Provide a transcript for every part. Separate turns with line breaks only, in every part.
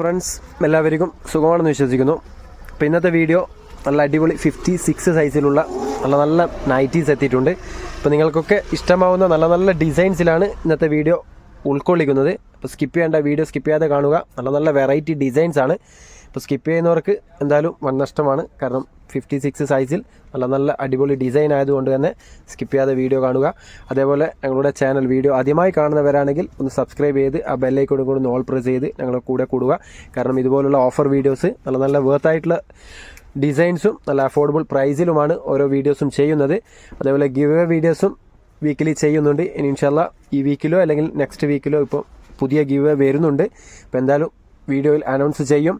Friends എല്ലാവർക്കും സുഖമാണെന്ന് വിശ്വസിക്കുന്നു. അപ്പോൾ ഇന്നത്തെ വീഡിയോ നല്ല അടിപൊളി ഫിഫ്റ്റി സിക്സ് സൈസിലുള്ള നല്ല നല്ല നൈറ്റീസ് എത്തിയിട്ടുണ്ട്. അപ്പോൾ നിങ്ങൾക്കൊക്കെ ഇഷ്ടമാവുന്ന നല്ല നല്ല ഡിസൈൻസിലാണ് ഇന്നത്തെ വീഡിയോ ഉൾക്കൊള്ളിക്കുന്നത്. അപ്പോൾ സ്കിപ്പ് ചെയ്യേണ്ട വീഡിയോ സ്കിപ്പ് ചെയ്യാതെ കാണുക. നല്ല നല്ല വെറൈറ്റി ഡിസൈൻസ് ആണ് ഇപ്പോൾ സ്കിപ്പ് ചെയ്യുന്നവർക്ക് എന്തായാലും വൺ നഷ്ടമാണ്. കാരണം ഫിഫ്റ്റി സിക്സ് സൈസിൽ നല്ല നല്ല അടിപൊളി ഡിസൈൻ ആയതുകൊണ്ട് തന്നെ സ്കിപ്പ് ചെയ്യാതെ വീഡിയോ കാണുക. അതേപോലെ ഞങ്ങളുടെ ചാനൽ വീഡിയോ ആദ്യമായി കാണുന്നവരാണെങ്കിൽ ഒന്ന് സബ്സ്ക്രൈബ് ചെയ്ത് ആ ബെല്ലൈക്കോടും കൂടി ഒന്ന് ഓൾ പ്രസ് ചെയ്ത് ഞങ്ങളുടെ കൂടെ കൂടുക. കാരണം ഇതുപോലുള്ള ഓഫർ വീഡിയോസ് നല്ല നല്ല വേർത്തായിട്ടുള്ള ഡിസൈൻസും നല്ല അഫോർഡബിൾ പ്രൈസിലുമാണ് ഓരോ വീഡിയോസും ചെയ്യുന്നത്. അതേപോലെ ഗിവ് എ വീഡിയോസും വീക്കിലി ചെയ്യുന്നുണ്ട്. ഇനി ഇൻഷാല്ല ഈ വീക്കിലോ അല്ലെങ്കിൽ നെക്സ്റ്റ് വീക്കിലോ ഇപ്പോൾ പുതിയ ഗിവ് എ വരുന്നുണ്ട്. അപ്പോൾ എന്തായാലും വീഡിയോയിൽ അനൗൺസ് ചെയ്യും.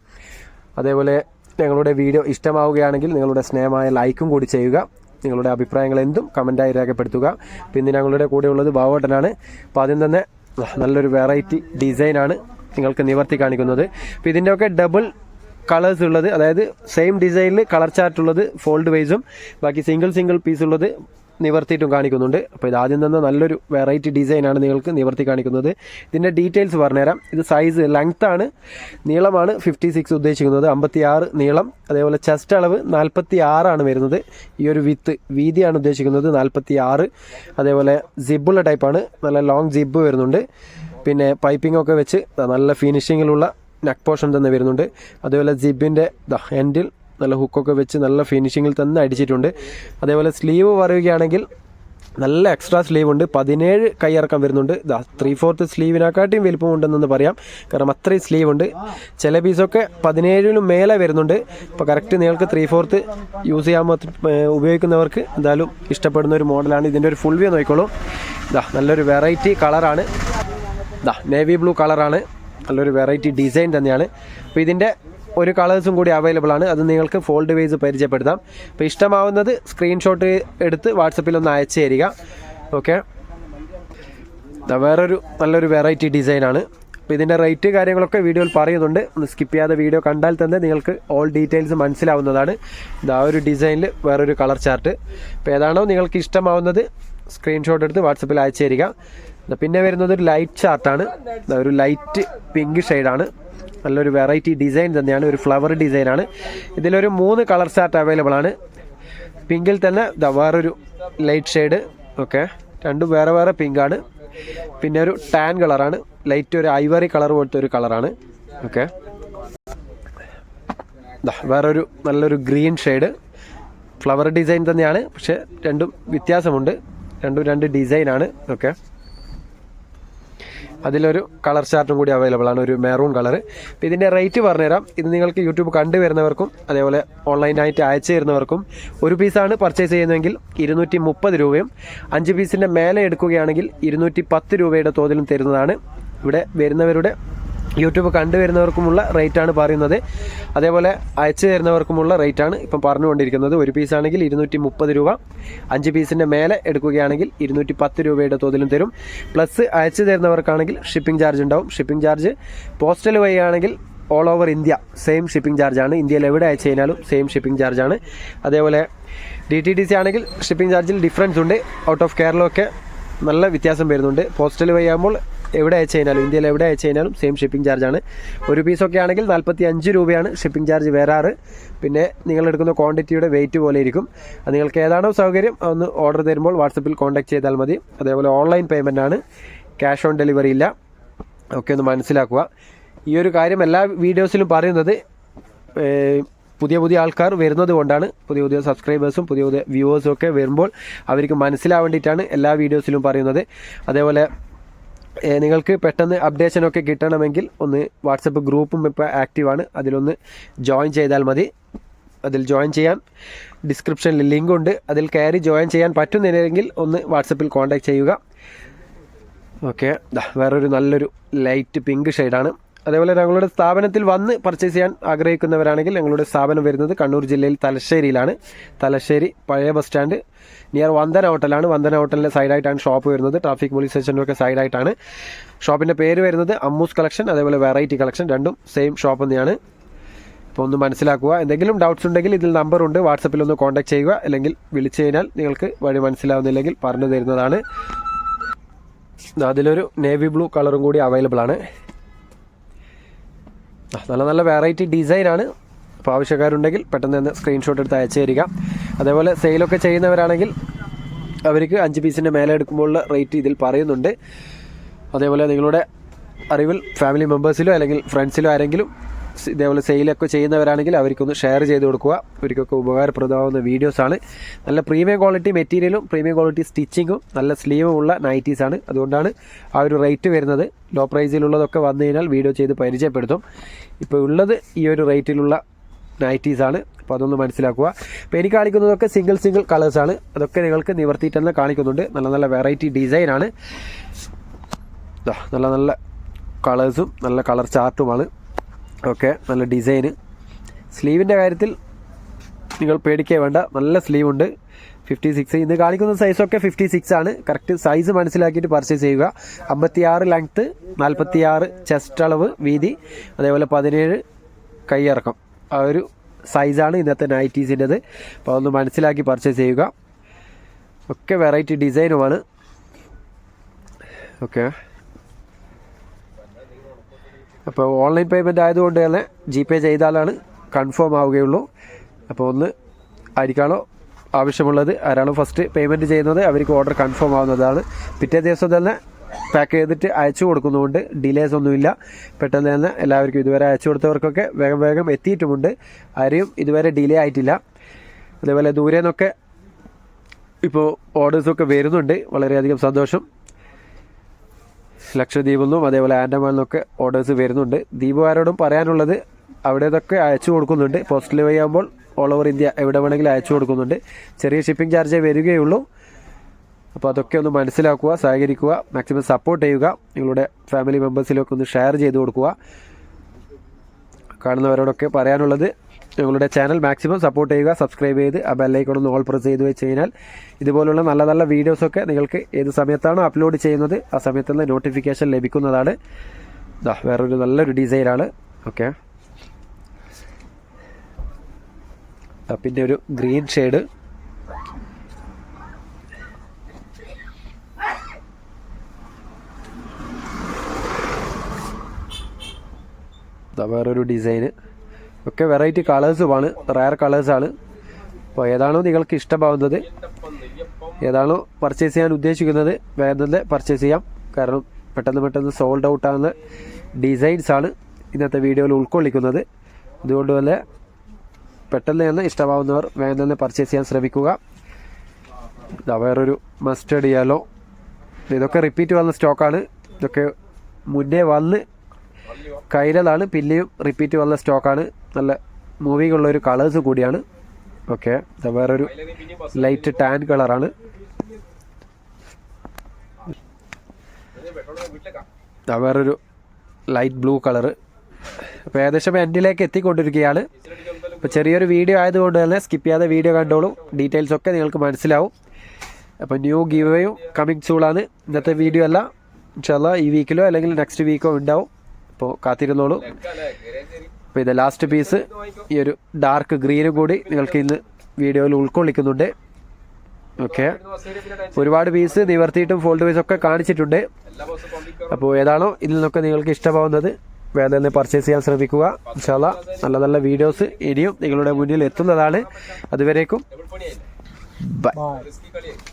അതേപോലെ ഞങ്ങളുടെ വീഡിയോ ഇഷ്ടമാവുകയാണെങ്കിൽ നിങ്ങളുടെ സ്നേഹമായ ലൈക്കും കൂടി ചെയ്യുക. നിങ്ങളുടെ അഭിപ്രായങ്ങൾ എന്തും കമന്റായി രേഖപ്പെടുത്തുക. പിന്നെ ഞങ്ങളുടെ കൂടെ ഉള്ളത് ബാവോട്ടനാണ്. അപ്പോൾ ആദ്യം തന്നെ നല്ലൊരു വെറൈറ്റി ഡിസൈനാണ് നിങ്ങൾക്ക് നിവർത്തി കാണിക്കുന്നത്. അപ്പോൾ ഇതിന്റെയൊക്കെ ഡബിൾ കളേഴ്സ് ഉള്ളത് അതായത് സെയിം ഡിസൈനിൽ കളർ ചാർട്ട് ഉള്ളത് ഫോൾഡ് വൈസും ബാക്കി സിംഗിൾ സിംഗിൾ പീസ് ഉള്ളത് നിവർത്തിയിട്ടും കാണിക്കുന്നുണ്ട്. അപ്പോൾ ഇത് ആദ്യം തന്നെ നല്ലൊരു വെറൈറ്റി ഡിസൈനാണ് നിങ്ങൾക്ക് നിവർത്തി കാണിക്കുന്നത്. ഇതിന്റെ ഡീറ്റെയിൽസ് പറഞ്ഞുതരാം. ഇത് സൈസ് ആണ്. നീളമാണ് ഫിഫ്റ്റി സിക്സ് ഉദ്ദേശിക്കുന്നത്. അമ്പത്തി ആറ് നീളം. അതേപോലെ ചെസ്റ്റ് അളവ് നാൽപ്പത്തി ആറാണ് വരുന്നത്. ഈ ഒരു വിത്ത് വീതിയാണ് ഉദ്ദേശിക്കുന്നത് നാൽപ്പത്തി ആറ് അതേപോലെ ജിബുള്ള ടൈപ്പാണ് നല്ല ലോങ് ജിബ് വരുന്നുണ്ട്. പിന്നെ പൈപ്പിംഗ് ഒക്കെ വെച്ച് നല്ല ഫിനിഷിങ്ങിലുള്ള നെക്ക് പോർഷൻ തന്നെ വരുന്നുണ്ട്. അതേപോലെ ജിബിന്റെ എൻഡിൽ നല്ല ഹുക്കൊക്കെ വെച്ച് നല്ല ഫിനിഷിങ്ങിൽ തന്നെ അടിച്ചിട്ടുണ്ട്. അതേപോലെ സ്ലീവ് പറയുകയാണെങ്കിൽ നല്ല എക്സ്ട്രാ സ്ലീവ് ഉണ്ട്. പതിനേഴ് കൈയിറക്കം വരുന്നുണ്ട്. ത്രീ ഫോർത്ത് സ്ലീവിനെക്കാട്ടിയും വലിപ്പം ഉണ്ടെന്ന് പറയാം. കാരണം അത്രയും സ്ലീവ് ഉണ്ട്. ചില പീസൊക്കെ പതിനേഴിനും മേലെ വരുന്നുണ്ട്. ഇപ്പോൾ കറക്റ്റ് നിങ്ങൾക്ക് ത്രീ ഫോർത്ത് യൂസ് ചെയ്യാൻ ഉപയോഗിക്കുന്നവർക്ക് എന്തായാലും ഇഷ്ടപ്പെടുന്ന ഒരു മോഡലാണ് ഇതിന്റെ ഒരു ഫുൾ വ്യൂ നോക്കിക്കോളൂ. ഇതാ നല്ലൊരു വെറൈറ്റി കളറാണ് ഇതാ നേവി ബ്ലൂ കളറാണ് നല്ലൊരു വെറൈറ്റി ഡിസൈൻ തന്നെയാണ്. അപ്പോൾ ഇതിന്റെ ഒരു കളേഴ്സും കൂടി അവൈലബിൾ ആണ്. അത് നിങ്ങൾക്ക് ഫോൾഡ് വൈസ് പരിചയപ്പെടുത്താം. അപ്പോൾ ഇഷ്ടമാവുന്നത് സ്ക്രീൻഷോട്ട് എടുത്ത് വാട്സപ്പിൽ ഒന്ന് അയച്ചു തരിക. ഓക്കെ വേറൊരു നല്ലൊരു വെറൈറ്റി ഡിസൈനാണ് അപ്പോൾ ഇതിന്റെ റേറ്റ് കാര്യങ്ങളൊക്കെ വീഡിയോയിൽ പറയുന്നുണ്ട്. ഒന്ന് സ്കിപ്പ് ചെയ്യാതെ വീഡിയോ കണ്ടാൽ തന്നെ നിങ്ങൾക്ക് ഓൾ ഡീറ്റെയിൽസ് മനസ്സിലാവുന്നതാണ്. ഇത് ആ ഒരു ഡിസൈനിൽ വേറൊരു കളർ ചാർട്ട് അപ്പോൾ ഏതാണോ നിങ്ങൾക്ക് ഇഷ്ടമാവുന്നത് സ്ക്രീൻഷോട്ട് എടുത്ത് വാട്സപ്പിൽ അയച്ചു തരിക. പിന്നെ വരുന്നത് ഒരു ലൈറ്റ് ചാർട്ടാണ് ഒരു ലൈറ്റ് പിങ്ക് ഷെയ്ഡാണ് നല്ലൊരു വെറൈറ്റി ഡിസൈൻ തന്നെയാണ്. ഒരു ഫ്ലവർ ഡിസൈനാണ് ഇതിലൊരു മൂന്ന് കളർ ചാർട്ട് അവൈലബിൾ ആണ്. പിങ്കിൽ തന്നെ വേറൊരു ലൈറ്റ് ഷെയ്ഡ് ഓക്കെ രണ്ടും വേറെ വേറെ പിങ്കാണ് പിന്നെ ഒരു ടാൻ കളറാണ് ലൈറ്റ് ഒരു ഐവറി കളർ പോലത്തെ ഒരു കളറാണ് ഓക്കെ വേറൊരു നല്ലൊരു ഗ്രീൻ ഷെയ്ഡ് ഫ്ലവർ ഡിസൈൻ തന്നെയാണ്. പക്ഷേ രണ്ടും വ്യത്യാസമുണ്ട്. രണ്ടും രണ്ട് ഡിസൈനാണ് ഓക്കെ അതിലൊരു കളർ ചാർട്ടും കൂടി അവൈലബിൾ ആണ് ഒരു മെറൂൺ കളർ അപ്പോൾ ഇതിന്റെ റേറ്റ് പറഞ്ഞുതരാം. ഇത് നിങ്ങൾക്ക് യൂട്യൂബ് കണ്ടുവരുന്നവർക്കും അതേപോലെ ഓൺലൈനായിട്ട് അയച്ചു തരുന്നവർക്കും ഒരു പീസാണ് പർച്ചേസ് ചെയ്യുന്നതെങ്കിൽ ഇരുന്നൂറ്റി മുപ്പത് രൂപയും അഞ്ച് പീസിന്റെ മേലെ എടുക്കുകയാണെങ്കിൽ ഇരുന്നൂറ്റി പത്ത് രൂപയുടെ തോതിലും തരുന്നതാണ്. ഇവിടെ വരുന്നവരുടെ യൂട്യൂബ് കണ്ടുവരുന്നവർക്കുമുള്ള റേറ്റാണ് പറയുന്നത്. അതേപോലെ അയച്ചു തരുന്നവർക്കുമുള്ള റേറ്റാണ് ഇപ്പം പറഞ്ഞുകൊണ്ടിരിക്കുന്നത്. ഒരു പീസാണെങ്കിൽ ഇരുന്നൂറ്റി മുപ്പത് രൂപ. അഞ്ച് പീസിന്റെ മേലെ എടുക്കുകയാണെങ്കിൽ ഇരുന്നൂറ്റി പത്ത് രൂപയുടെ തോതിലും തരും. പ്ലസ് അയച്ചു തരുന്നവർക്കാണെങ്കിൽ ഷിപ്പിംഗ് ചാർജ് ഉണ്ടാവും. ഷിപ്പിംഗ് ചാർജ് പോസ്റ്റൽ വഴി ആണെങ്കിൽ all over India same shipping ചാർജാണ് ഇന്ത്യയിൽ എവിടെ അയച്ചു കഴിഞ്ഞാലും സെയിം ഷിപ്പിംഗ് ചാർജാണ് അതേപോലെ ഡി ടി ഡി സി ആണെങ്കിൽ ഷിപ്പിംഗ് ചാർജിൽ ഡിഫറൻസ് ഉണ്ട്. ഔട്ട് ഓഫ് കേരളമൊക്കെ നല്ല വ്യത്യാസം വരുന്നുണ്ട്. പോസ്റ്റൽ വഴി ആകുമ്പോൾ എവിടെ അയച്ചു കഴിഞ്ഞാലും ഇന്ത്യയിൽ എവിടെ അയച്ചു കഴിഞ്ഞാലും സെയിം ഷിപ്പിംഗ് ചാർജാണ് ഒരു പീസൊക്കെ ആണെങ്കിൽ നാൽപ്പത്തി അഞ്ച് രൂപയാണ് ഷിപ്പിംഗ് ചാർജ് വരാറ്. പിന്നെ നിങ്ങൾ എടുക്കുന്ന ക്വാണ്ടിറ്റിയുടെ വെയിറ്റ് പോലെ ഇരിക്കും. അത് നിങ്ങൾക്ക് ഏതാണോ സൗകര്യം ഒന്ന് ഓർഡർ തരുമ്പോൾ വാട്സപ്പിൽ കോൺടാക്ട് ചെയ്താൽ മതി. അതേപോലെ ഓൺലൈൻ പേയ്മെന്റ് ആണ്. ക്യാഷ് ഓൺ ഡെലിവറി ഇല്ല. ഒക്കെ ഒന്ന് മനസ്സിലാക്കുക. ഈ ഒരു കാര്യം എല്ലാ വീഡിയോസിലും പറയുന്നത് പുതിയ പുതിയ ആൾക്കാർ വരുന്നത് കൊണ്ടാണ്. പുതിയ പുതിയ സബ്സ്ക്രൈബേഴ്സും പുതിയ പുതിയ വ്യൂവേഴ്സും ഒക്കെ വരുമ്പോൾ അവർക്ക് മനസ്സിലാവേണ്ടിയിട്ടാണ് എല്ലാ വീഡിയോസിലും പറയുന്നത്. അതേപോലെ നിങ്ങൾക്ക് പെട്ടെന്ന് അപ്ഡേഷനൊക്കെ കിട്ടണമെങ്കിൽ ഒന്ന് വാട്സപ്പ് ഗ്രൂപ്പും ഇപ്പോൾ ആക്റ്റീവാണ്. അതിലൊന്ന് ജോയിൻ ചെയ്താൽ മതി. അതിൽ ജോയിൻ ചെയ്യാൻ ഡിസ്ക്രിപ്ഷനിൽ ലിങ്ക് ഉണ്ട് അതിൽ കയറി ജോയിൻ ചെയ്യാൻ പറ്റുന്നില്ലെങ്കിൽ ഒന്ന് വാട്സപ്പിൽ കോൺടാക്റ്റ് ചെയ്യുക. ഓക്കെ. വേറൊരു നല്ലൊരു ലൈറ്റ് പിങ്ക് ഷെയ്ഡാണ്. അതേപോലെ ഞങ്ങളുടെ സ്ഥാപനത്തിൽ വന്ന് പർച്ചേസ് ചെയ്യാൻ ആഗ്രഹിക്കുന്നവരാണെങ്കിൽ ഞങ്ങളുടെ സ്ഥാപനം വരുന്നത് കണ്ണൂർ ജില്ലയിൽ തലശ്ശേരിയിലാണ്. തലശ്ശേരി പഴയ ബസ് സ്റ്റാൻഡ് നിയർ വന്ദന ഹോട്ടലാണ് വന്ദന ഹോട്ടലിന്റെ സൈഡായിട്ടാണ് ഷോപ്പ് വരുന്നത്. ട്രാഫിക് പോലീസ് സ്റ്റേഷന്റെ ഒക്കെ സൈഡായിട്ടാണ് ഷോപ്പിന്റെ പേര് വരുന്നത് അമ്മൂസ് കളക്ഷൻ അതേപോലെ വെറൈറ്റി കളക്ഷൻ രണ്ടും സെയിം ഷോപ്പ് തന്നെയാണ്. അപ്പോൾ ഒന്ന് മനസ്സിലാക്കുക. എന്തെങ്കിലും ഡൗട്ട്സ് ഉണ്ടെങ്കിൽ ഇതിൽ നമ്പർ ഉണ്ട്. വാട്സപ്പിൽ ഒന്ന് കോൺടാക്ട് ചെയ്യുക. അല്ലെങ്കിൽ വിളിച്ചു കഴിഞ്ഞാൽ നിങ്ങൾക്ക് വഴി മനസ്സിലാവുന്നില്ലെങ്കിൽ പറഞ്ഞു തരുന്നതാണ്. അതിലൊരു നേവി ബ്ലൂ കളറും കൂടി അവൈലബിൾ ആണ്. നല്ല നല്ല വെറൈറ്റി ഡിസൈനാണ് അപ്പോൾ ആവശ്യക്കാരുണ്ടെങ്കിൽ പെട്ടെന്ന് തന്നെ സ്ക്രീൻഷോട്ട് എടുത്ത് അയച്ചു തരിക. അതേപോലെ സെയിലൊക്കെ ചെയ്യുന്നവരാണെങ്കിൽ അവർക്ക് അഞ്ച് പീസിന്റെ മേലെ എടുക്കുമ്പോഴുള്ള റേറ്റ് ഇതിൽ പറയുന്നുണ്ട്. അതേപോലെ നിങ്ങളുടെ അറിവിൽ ഫാമിലി മെമ്പേഴ്സിലോ അല്ലെങ്കിൽ ഫ്രണ്ട്സിലോ ആരെങ്കിലും ഇതേപോലെ സെയിലൊക്കെ ചെയ്യുന്നവരാണെങ്കിൽ അവർക്കൊന്ന് ഷെയർ ചെയ്ത് കൊടുക്കുക. അവർക്കൊക്കെ ഉപകാരപ്രദമാവുന്ന വീഡിയോസാണ്. നല്ല പ്രീമിയം ക്വാളിറ്റി മെറ്റീരിയലും പ്രീമിയം ക്വാളിറ്റി സ്റ്റിച്ചിങ്ങും നല്ല സ്ലീവും ഉള്ള നൈറ്റീസാണ് അതുകൊണ്ടാണ് ആ ഒരു റേറ്റ് വരുന്നത്. ലോ പ്രൈസിലുള്ളതൊക്കെ വന്നു കഴിഞ്ഞാൽ വീഡിയോ ചെയ്ത് പരിചയപ്പെടുത്തും. ഇപ്പോൾ ഉള്ളത് ഈ ഒരു റേറ്റിലുള്ള നൈറ്റീസാണ് അപ്പോൾ അതൊന്ന് മനസ്സിലാക്കുക. അപ്പോൾ എനിക്ക് കാണിക്കുന്നതൊക്കെ സിംഗിൾ സിംഗിൾ കളേഴ്സാണ് അതൊക്കെ നിങ്ങൾക്ക് നിവർത്തിയിട്ട് തന്നെ കാണിക്കുന്നുണ്ട്. നല്ല നല്ല വെറൈറ്റി ഡിസൈനാണ് നല്ല നല്ല കളേഴ്സും നല്ല കളർ ചാർട്ടുമാണ് ഓക്കെ നല്ല ഡിസൈന് സ്ലീവിന്റെ കാര്യത്തിൽ നിങ്ങൾ പേടിക്കേ വേണ്ട. നല്ല സ്ലീവ് ഉണ്ട്. ഫിഫ്റ്റി സിക്സ് ഇന്ന് കാണിക്കുന്ന സൈസൊക്കെ ഫിഫ്റ്റി സിക്സ് ആണ്. കറക്റ്റ് സൈസ് മനസ്സിലാക്കിയിട്ട് പർച്ചേസ് ചെയ്യുക. അമ്പത്തിയാറ് ലെങ്ത്ത് നാൽപ്പത്തിയാറ് ചെസ്റ്റ് അളവ് വീതി അതേപോലെ പതിനേഴ് കൈയിറക്കം ആ ഒരു സൈസാണ് ഇന്നത്തെ നൈറ്റീസിന്റെത് അപ്പോൾ അതൊന്ന് മനസ്സിലാക്കി പർച്ചേസ് ചെയ്യുക. ഒക്കെ വെറൈറ്റി ഡിസൈനുമാണ് ഓക്കെ അപ്പോൾ ഓൺലൈൻ പേയ്മെന്റ് ആയതുകൊണ്ട് തന്നെ ജി പേ ചെയ്താലാണ് കൺഫേം ആവുകയുള്ളൂ. അപ്പോൾ ഒന്ന് ആയിരിക്കാണോ ആവശ്യമുള്ളത്? ആരാണോ ഫസ്റ്റ് പേയ്മെന്റ് ചെയ്യുന്നത് അവർക്ക് ഓർഡർ കൺഫേം ആവുന്നതാണ്. പിറ്റേ ദിവസം തന്നെ പാക്ക് ചെയ്തിട്ട് അയച്ചു കൊടുക്കുന്നതുകൊണ്ട് ഡിലേസ് ഒന്നുമില്ല. പെട്ടെന്ന് തന്നെ എല്ലാവർക്കും ഇതുവരെ അയച്ചു കൊടുത്തവർക്കൊക്കെ വേഗം വേഗം എത്തിയിട്ടുമുണ്ട്. ആരെയും ഇതുവരെ ഡിലേ ആയിട്ടില്ല. അതേപോലെ ദൂരെ നിന്നൊക്കെ ഇപ്പോൾ ഓർഡേഴ്സൊക്കെ വരുന്നുണ്ട്. വളരെയധികം സന്തോഷം. ലക്ഷദ്വീപിൽ നിന്നും അതേപോലെ ആൻഡമാനിൽ നിന്നൊക്കെ ഓർഡേഴ്സ് വരുന്നുണ്ട് ദ്വീപുകാരോടും പറയാനുള്ളത് അവിടെ ഇതൊക്കെ അയച്ചു കൊടുക്കുന്നുണ്ട്. പോസ്റ്റൽ വഴി ആകുമ്പോൾ ഓൾ ഓവർ ഇന്ത്യ എവിടെ വേണമെങ്കിലും അയച്ചു കൊടുക്കുന്നുണ്ട്. ചെറിയ ഷിപ്പിംഗ് ചാർജേ വരികയുള്ളൂ. അപ്പോൾ അതൊക്കെ ഒന്ന് മനസ്സിലാക്കുക സഹകരിക്കുക മാക്സിമം സപ്പോർട്ട് ചെയ്യുക നിങ്ങളുടെ ഫാമിലി മെമ്പേഴ്സിലൊക്കെ ഒന്ന് ഷെയർ ചെയ്ത് കൊടുക്കുക. കാണുന്നവരോടൊക്കെ പറയാനുള്ളത് ഞങ്ങളുടെ ചാനൽ മാക്സിമം സപ്പോർട്ട് ചെയ്യുക സബ്സ്ക്രൈബ് ചെയ്ത് ആ ബെല്ലൈക്കോണൊന്ന് ഓൾ പ്രസ് ചെയ്ത് വെച്ച് കഴിഞ്ഞാൽ ഇതുപോലുള്ള നല്ല നല്ല വീഡിയോസൊക്കെ നിങ്ങൾക്ക് ഏത് സമയത്താണോ അപ്ലോഡ് ചെയ്യുന്നത് ആ സമയത്ത് നിന്ന് നോട്ടിഫിക്കേഷൻ ലഭിക്കുന്നതാണ്. വേറൊരു നല്ലൊരു ഡിസൈനാണ് ഓക്കെ പിന്നെ ഒരു ഗ്രീൻ ഷെയ്ഡ് വേറൊരു ഡിസൈന് ഒക്കെ വെറൈറ്റി കളേഴ്സുമാണ് റയർ കളേഴ്സാണ് അപ്പോൾ ഏതാണോ നിങ്ങൾക്ക് ഇഷ്ടമാവുന്നത് ഏതാണോ പർച്ചേസ് ചെയ്യാൻ ഉദ്ദേശിക്കുന്നത് തന്നെ പർച്ചേസ് ചെയ്യാം. കാരണം പെട്ടെന്ന് പെട്ടെന്ന് സോൾഡ് ഔട്ട് ആകുന്ന ഡിസൈൻസ് ആണ് ഇന്നത്തെ വീഡിയോയിൽ ഉൾക്കൊള്ളിക്കുന്നത്. അതുകൊണ്ട് തന്നെ പെട്ടെന്ന് തന്നെ ഇഷ്ടമാവുന്നവർ തന്നെ പർച്ചേസ് ചെയ്യാൻ ശ്രമിക്കുക. വേറൊരു മസ്റ്റേഡ് യെല്ലോ ഇതൊക്കെ റിപ്പീറ്റ് വന്ന സ്റ്റോക്കാണ് ഇതൊക്കെ മുന്നേ വന്ന് കയ്യിലതാണ് പിന്നെയും റിപ്പീറ്റ് വന്ന സ്റ്റോക്കാണ് നല്ല മൂവിങ്ങുള്ള ഒരു കളേഴ്സ് കൂടിയാണ്. ഓക്കെ വേറൊരു ലൈറ്റ് ടാൻ കളറാണ് വേറൊരു ലൈറ്റ് ബ്ലൂ കളറ് അപ്പോൾ ഏകദേശം എൻഡിലേക്ക് എത്തിക്കൊണ്ടിരിക്കുകയാണ്. അപ്പോൾ ചെറിയൊരു വീഡിയോ ആയതുകൊണ്ട് തന്നെ സ്കിപ്പ് ചെയ്യാതെ വീഡിയോ കണ്ടോളൂ. ഡീറ്റെയിൽസ് ഒക്കെ നിങ്ങൾക്ക് മനസ്സിലാവും. അപ്പോൾ ന്യൂ ഗീവയും കമ്മിങ് സൂളാണ് ഇന്നത്തെ വീഡിയോ അല്ല. ഇൻഷാല്ല ഈ വീക്കിലോ അല്ലെങ്കിൽ നെക്സ്റ്റ് വീക്കോ ഉണ്ടാവും. അപ്പോൾ കാത്തിരുന്നോളൂ. അപ്പോൾ ഇത് ലാസ്റ്റ് പീസ് ഈ ഒരു ഡാർക്ക് ഗ്രീന് കൂടി നിങ്ങൾക്ക് ഇന്ന് വീഡിയോയിൽ ഉൾക്കൊള്ളിക്കുന്നുണ്ട്. ഓക്കെ ഒരുപാട് പീസ് നിവർത്തിയിട്ടും ഫോൾഡ് പീസ് ഒക്കെ കാണിച്ചിട്ടുണ്ട്. അപ്പോൾ ഏതാണോ ഇതിൽ നിന്നൊക്കെ നിങ്ങൾക്ക് ഇഷ്ടമാവുന്നത്. വേദന തന്നെ പർച്ചേസ് ചെയ്യാൻ ശ്രമിക്കുക. ഇൻഷാല്ല നല്ല നല്ല വീഡിയോസ് ഇനിയും നിങ്ങളുടെ മുന്നിൽ എത്തുന്നതാണ്. അതുവരേക്കും ബൈ